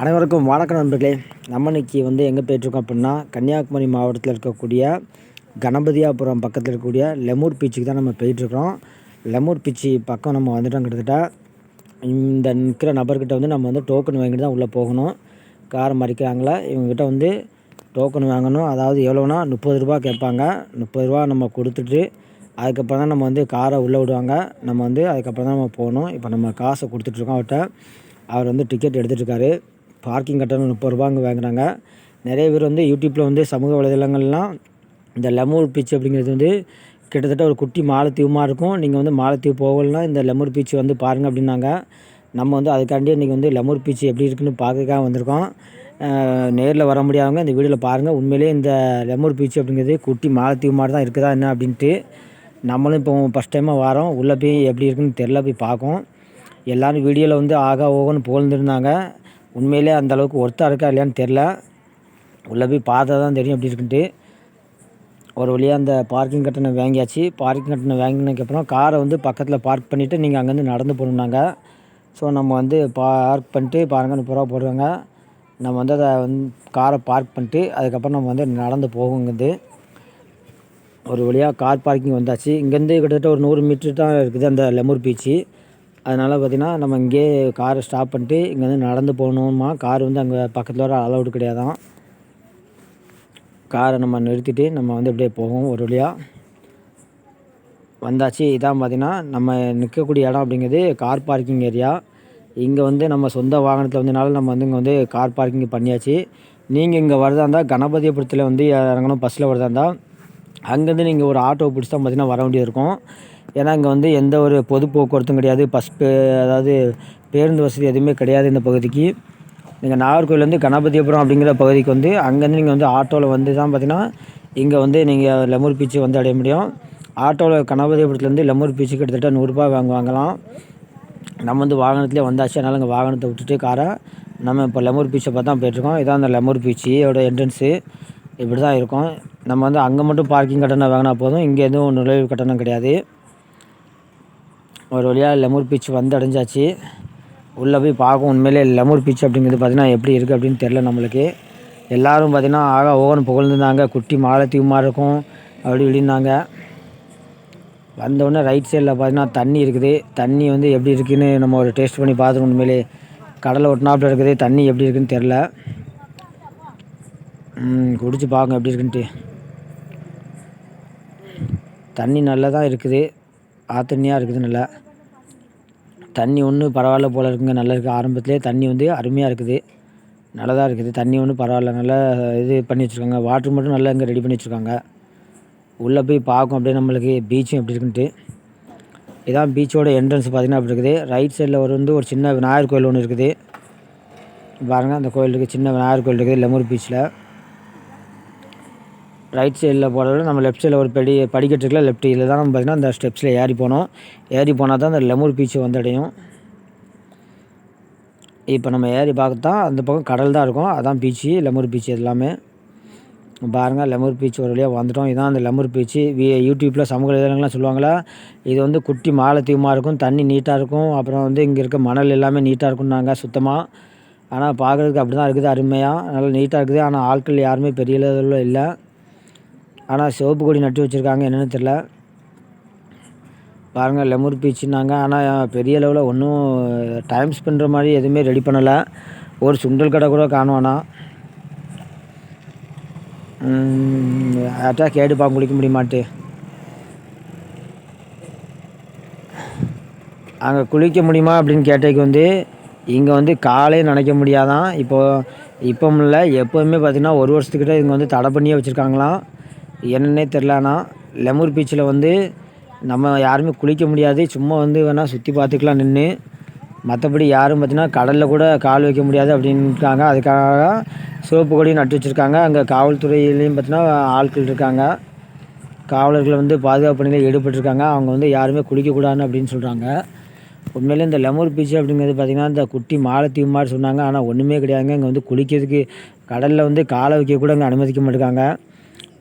அனைவருக்கும் வணக்கம் நண்பர்களே. நம்ம இன்றைக்கி வந்து எங்கே போயிட்டுருக்கோம் அப்படின்னா கன்னியாகுமரி மாவட்டத்தில் இருக்கக்கூடிய கணபதியாபுரம் பக்கத்தில் இருக்கக்கூடிய லெமூர் பீச்சுக்கு தான் நம்ம போயிட்டுருக்கோம். லெமூர் பீச்சு பக்கம் நம்ம வந்துட்டோம் கிட்டத்தட்ட. இந்த நிற்கிற நபர்கிட்ட வந்து நம்ம வந்து டோக்கன் வாங்கிட்டு தான் உள்ளே போகணும். காரை மறிக்கிறாங்களா? இவங்ககிட்ட வந்து டோக்கன் வாங்கணும். அதாவது எவ்வளோனா முப்பது ரூபா கேட்பாங்க. முப்பது ரூபா நம்ம கொடுத்துட்டு அதுக்கப்புறம் தான் நம்ம வந்து காரை உள்ளே விடுவாங்க. நம்ம வந்து அதுக்கப்புறம் தான் நம்ம போகணும். இப்போ நம்ம காசை கொடுத்துட்ருக்கோம் அவர்கிட்ட. அவர் வந்து டிக்கெட் எடுத்துகிட்ருக்காரு பார்க்கிங் கட்டணம் முப்பது ரூபா அங்கே வாங்குறாங்க. நிறைய பேர் வந்து யூடியூப்பில் வந்து சமூக வலைதளங்கள்லாம் இந்த லெமூர் பீச் அப்படிங்கிறது வந்து கிட்டத்தட்ட ஒரு குட்டி மாலத்தீவுமாக இருக்கும். நீங்கள் வந்து மாலத்தீவு போகலன்னா இந்த லெமூர் பீச் வந்து பாருங்கள் அப்படின்னாங்க. நம்ம வந்து அதுக்காண்டி இன்றைக்கி வந்து லெமூர் பீச் எப்படி இருக்குன்னு பார்க்கக்காக வந்திருக்கோம். நேரில் வர முடியாதவங்க இந்த வீடியோவில் பாருங்கள் உண்மையிலே இந்த லெமூர் பீச் அப்படிங்கிறது குட்டி மாலத்தீவு மாதிரி தான் இருக்குதா என்ன அப்படின்ட்டு நம்மளும் இப்போ ஃபஸ்ட் டைமாக வரோம். உள்ளே போய் எப்படி இருக்குன்னு தெரில போய் பார்க்கும். எல்லோரும் வீடியோவில் வந்து ஆகா ஓகோன்னு போகலந்துருந்தாங்க உண்மையிலே அந்தளவுக்கு ஒர்த்தாக இருக்கா இல்லையான்னு தெரில உள்ளே போய் பார்த்தா தான் தெரியும் எப்படி இருக்குன்ட்டு. ஒரு வழியாக அந்த பார்க்கிங் கட்டணம் வாங்கியாச்சு. பார்க்கிங் கட்டணம் வாங்கினதுக்கப்புறம் காரை வந்து பக்கத்தில் பார்க் பண்ணிவிட்டு நீங்கள் அங்கேருந்து நடந்து போகணுன்னாங்க ஸோ நம்ம வந்து பார்க் பண்ணிட்டு பாருங்கள் முப்பது ரூபா போடுறாங்க. நம்ம வந்து அதை வந்து காரை பார்க் பண்ணிட்டு அதுக்கப்புறம் நம்ம வந்து நடந்து போகுங்கிறது ஒரு வழியாக கார் பார்க்கிங் வந்தாச்சு. இங்கேருந்து கிட்டத்தட்ட ஒரு நூறு மீட்டர் தான் இருக்குது அந்த லெமூர் பீச்சு அதனால் பார்த்திங்கன்னா நம்ம இங்கேயே காரை ஸ்டாப் பண்ணிட்டு இங்கேருந்து நடந்து போகணுமா கார் வந்து அங்கே பக்கத்தில் வர அலௌடு கிடையாதான் காரை நம்ம நிறுத்திட்டு நம்ம வந்து அப்படியே போவோம் ஒரு வழியாக வந்தாச்சு இதான் பார்த்திங்கன்னா நம்ம நிற்கக்கூடிய இடம் அப்படிங்கிறது கார் பார்க்கிங் ஏரியா இங்கே வந்து நம்ம சொந்த வாகனத்தில் வந்தனால நம்ம வந்து இங்கே வந்து கார் பார்க்கிங் பண்ணியாச்சு. நீங்கள் இங்கே வரதா இருந்தால் கணபதிபுரத்தில் வந்து இறங்கணும் பஸ்ஸில் வரதா இருந்தால் அங்கேருந்து நீங்கள் ஒரு ஆட்டோ பிடிச்சி தான் பார்த்திங்கன்னா வர வேண்டியது இருக்கும். ஏன்னா இங்கே வந்து எந்த ஒரு பொது போக்குவரத்தும் கிடையாது. பஸ் அதாவது பேருந்து வசதி எதுவுமே கிடையாது இந்த பகுதிக்கு. நீங்கள் நாகர்கோவிலேருந்து கணபதிபுரம் அப்படிங்கிற பகுதிக்கு வந்து அங்கேருந்து நீங்கள் வந்து ஆட்டோவில் வந்து தான் பார்த்தீங்கன்னா இங்கே வந்து நீங்கள் லெமூர் பீச்சு வந்து அடைய முடியும். ஆட்டோவில் கணபதிபுரத்துலேருந்து லெமூர் பீச்சு கிட்டத்தட்ட நூறுரூபா வாங்க வாங்கலாம். நம்ம வந்து வாகனத்துலேயே வந்தாச்சு. அதனால் இங்கே வாகனத்தை விட்டுட்டு காரை நம்ம இப்போ லெமூர் பீச்சை பார்த்து தான் போயிட்டுருக்கோம். இதான் அந்த லெமூர் பீச்சோட என்ட்ரன்ஸு இப்படி தான் இருக்கும். நம்ம வந்து அங்கே மட்டும் பார்க்கிங் கட்டணம் வாங்கினா போதும். இங்கே எதுவும் நுழைவு கட்டணம் கிடையாது. ஒரு வழியாக லெமூர் பீச் வந்து அடைஞ்சாச்சு. உள்ளே போய் பார்க்கும் உண்மையிலே லெமூர் பீச் அப்படிங்கிறது பார்த்திங்கன்னா எப்படி இருக்குது அப்படின்னு தெரில நம்மளுக்கு. எல்லோரும் பார்த்திங்கன்னா ஆக ஓகன் புகழ்ந்துருந்தாங்க. குட்டி மாலை மாதிரி இருக்கும். அப்படி இப்படின்னாங்க. வந்தவுடனே ரைட் சைடில் பார்த்திங்கன்னா தண்ணி இருக்குது. தண்ணி வந்து எப்படி இருக்குதுன்னு நம்ம ஒரு டேஸ்ட் பண்ணி பார்த்துருவோம் உண்மையிலே. கடலை ஒட்டினாப்பில் இருக்குது. தண்ணி எப்படி இருக்குதுன்னு தெரில குடிச்சு பார்க்க எப்படி இருக்குன்ட்டு. தண்ணி நல்லா தான் இருக்குது. ஆத்தண்ணியாக இருக்குது நல்லா. தண்ணி ஒன்று பரவாயில்ல போல் இருக்குங்க நல்லா இருக்குது ஆரம்பத்துலேயே தண்ணி வந்து அருமையாக இருக்குது. நல்லா தான் இருக்குது. தண்ணி ஒன்றும் பரவாயில்ல நல்லா இது பண்ணி வச்சுருக்காங்க. வாட்ரு மட்டும் நல்லா இங்கே ரெடி பண்ணி வச்சுருக்காங்க. உள்ளே போய் பார்க்கும் அப்படியே நம்மளுக்கு பீச்சும் எப்படி இருக்குன்ட்டு. இதான் பீச்சோட என்ட்ரன்ஸ் பார்த்திங்கன்னா அப்படி இருக்குது. ரைட் சைடில் ஒரு வந்து ஒரு சின்ன விநாயகர் கோயில் ஒன்று இருக்குது. பாருங்கள் அந்த கோயில் இருக்குது சின்ன விநாயகர் கோயில் இருக்குது லெமூர் பீச்சில் ரைட் சைடில் போகிறத நம்ம லெஃப்ட் சைடில் ஒரு படி படிக்கட்டு இருக்குல்ல லெஃப்ட் இதில் தான் நம்ம பார்த்திங்கன்னா அந்த ஸ்டெப்ஸில் ஏறி போனோம். ஏறி போனால் தான் அந்த லெமூர் பீச்சு வந்து அடையும். இப்போ நம்ம ஏறி பார்த்தா அந்த பக்கம் கடல் தான் இருக்கும். அதான் பீச்சு லெமூர் பீச்சு எல்லாமே. பாருங்கள் லெமூர் பீச் ஒரு வழியாக வந்துட்டோம். இதான் அந்த லெமூர் பீச்சு. யூடியூப்பில் சமூக இதழங்கள்லாம் சொல்லுவாங்களா இது வந்து குட்டி மாலத்தீவமாக இருக்கும் தண்ணி நீட்டாக இருக்கும். அப்புறம் வந்து இங்கே இருக்க மணல் எல்லாமே நீட்டாக இருக்கும்னாங்க சுத்தமாக ஆனால் பார்க்குறதுக்கு அப்படி தான் இருக்குது அருமையாக நல்லா நீட்டாக இருக்குது. ஆனால் ஆட்கள் யாருமே பெரிய லெவலில் இல்லை. ஆனால் சிவப்பு கொடி நட்டு வச்சுருக்காங்க. என்னென்னு தெரில பாருங்கள் லெமூர் பீச்சுன்னாங்க ஆனால் பெரிய லெவலில் ஒன்றும் டைம் ஸ்பெண்ட்ற மாதிரி எதுவுமே ரெடி பண்ணலை. ஒரு சுண்டல் கடை கூட காணுவானா? யார்ட்டா கேட்டுப்பா குளிக்க முடியுமாட்டு அங்கே குளிக்க முடியுமா அப்படின்னு கேட்டதுக்கு வந்து இங்கே வந்து காலே நினைக்க முடியாதான். இப்போது இப்போ இல்லை எப்போவுமே பார்த்திங்கன்னா ஒரு வருஷத்துக்கிட்ட இங்கே வந்து தடை பண்ணியே வச்சுருக்காங்களாம். என்னன்னே தெரிலண்ணா லெமூர் பீச்சில் வந்து நம்ம யாருமே குளிக்க முடியாது. சும்மா வந்து வேணால் சுற்றி பார்த்துக்கலாம் நின்று மற்றபடி யாரும் பார்த்திங்கன்னா கடலில் கூட கால் வைக்க முடியாது அப்படின்ட்டாங்க அதுக்காக சிவப்பு கொடியும் நட்டு வச்சுருக்காங்க. அங்கே காவல்துறையிலையும் பார்த்தீங்கன்னா ஆட்கள் இருக்காங்க. காவலர்கள் வந்து பாதுகாப்பு பணியில் ஈடுபட்டிருக்காங்க. அவங்க வந்து யாருமே குளிக்கக்கூடாதுன்னு அப்படின்னு சொல்கிறாங்க உண்மையிலே இந்த லெமூர் பீச் அப்படிங்கிறது பார்த்திங்கன்னா இந்த குட்டி மாலத்தீவு மாதிரி சொன்னாங்க. ஆனால் ஒன்றுமே கிடையாதுங்க. இங்கே வந்து குளிக்கிறதுக்கு கடலில் வந்து காலை வைக்க கூட இங்கே அனுமதிக்க மாட்டேங்காங்க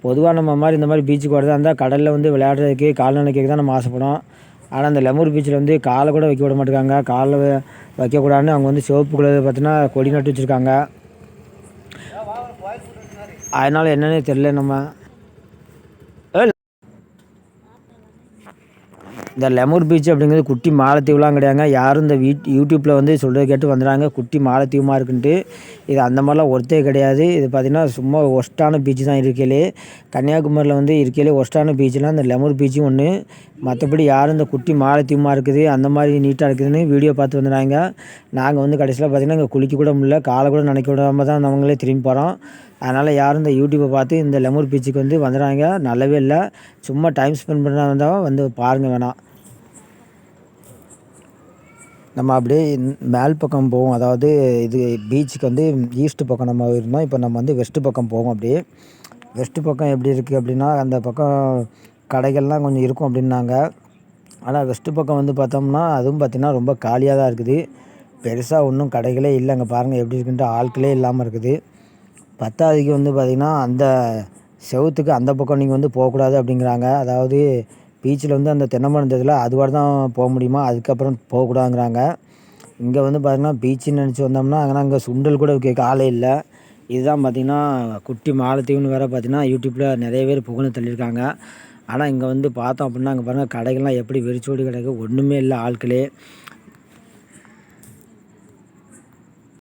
பொதுவாக நம்ம மாதிரி இந்த மாதிரி பீச்சுக்கு வரதா இருந்தால் கடலில் வந்து விளையாடுறதுக்கு கால் நினைக்கிறதுக்கு தான் நம்ம ஆசைப்படும் ஆனால் அந்த லெமூர் பீச்சில் வந்து காலை கூட வைக்க விட மாட்டேங்காங்க. காலில் வைக்கக்கூடாதுன்னு அவங்க வந்து சிவப்பு கலர் பார்த்தீங்கன்னா கொடி நட்டு வச்சுருக்காங்க. அதனால் என்னன்னே தெரில நம்ம. இந்த லெமூர் பீச் அப்படிங்கிறது குட்டி மாலத்தீவுலாம் கிடையாதுங்க. யாரும் இந்த வீட் யூடியூப்பில் வந்து சொல்கிறது கேட்டு வந்துடுறாங்க குட்டி மாலத்தீவுமா இருக்குன்ட்டு. இது அந்த மாதிரிலாம் ஒருத்தே கிடையாது. இது பார்த்திங்கன்னா சும்மா ஒஸ்ட்டான பீச் தான் இருக்கையிலே. கன்னியாகுமரியில் வந்து இருக்கையிலே ஒஸ்ட்டான பீச்னால் இந்த லெமூர் பீச்சும் ஒன்று மற்றபடி யாரும் இந்த குட்டி மாலத்தீவுமா இருக்குது அந்த மாதிரி நீட்டாக இருக்குதுன்னு வீடியோ பார்த்து வந்துடுறாங்க நாங்கள் வந்து கடைசியில் பார்த்திங்கன்னா இங்கே குளிக்க கூட முடியல. காலை கூட நினைக்க விடாமல் தான் அவங்களே திரும்பி போகிறோம் அதனால் யாரும் இந்த யூடியூப்பை பார்த்து இந்த லெமூர் பீச்சுக்கு வந்து வந்துடுறாங்க நல்லாவே இல்லை. சும்மா டைம் ஸ்பெண்ட் பண்ணுறதா இருந்தால் வந்து பாருங்கள் வேணாம். நம்ம அப்படியே மேல் பக்கம் போவோம். அதாவது இது பீச்சுக்கு வந்து ஈஸ்ட் பக்கம் நம்ம இருந்தோம். இப்போ நம்ம வந்து வெஸ்ட்டு பக்கம் போவோம் அப்படியே. வெஸ்ட்டு பக்கம் எப்படி இருக்குது அப்படின்னா அந்த பக்கம் கடைகள்லாம் கொஞ்சம் இருக்கும் அப்படின்னாங்க. ஆனால் வெஸ்ட்டு பக்கம் வந்து பார்த்தோம்னா அதுவும் பார்த்திங்கன்னா ரொம்ப காலியாக தான் இருக்குது. பெருசாக ஒன்றும் கடைகளே இல்லை அங்கே பாருங்கள் எப்படி இருக்குன்ட்டு ஆட்களே இல்லாமல் இருக்குது. பத்தாவதுக்கு வந்து பார்த்திங்கன்னா அந்த செவுத்துக்கு அந்த பக்கம் நீங்கள் வந்து போகக்கூடாது அப்படிங்கிறாங்க. அதாவது பீச்சில் வந்து அந்த தென்னை மரம் தெரியுதுல அது தான் போக முடியுமா? அதுக்கப்புறம் போகக்கூடாதுங்கிறாங்க. இங்கே வந்து பார்த்திங்கன்னா பீச்சுன்னு நினச்சி வந்தோம்னா அங்கே அங்கே சுண்டல் கூட கேட்க ஆளே இல்லை. இதுதான் பார்த்திங்கன்னா குட்டி மாலத்தீவுன்னு வேறு பார்த்திங்கன்னா யூடியூப்பில் நிறைய பேர் புகழ்ந்து தள்ளியிருக்காங்க. ஆனால் இங்கே வந்து பார்த்தோம் அப்படின்னா அங்கே பாருங்கள் கடைகள்லாம் எப்படி வெறிச்சோடி கிடக்கு ஒன்றுமே இல்லை ஆட்களே.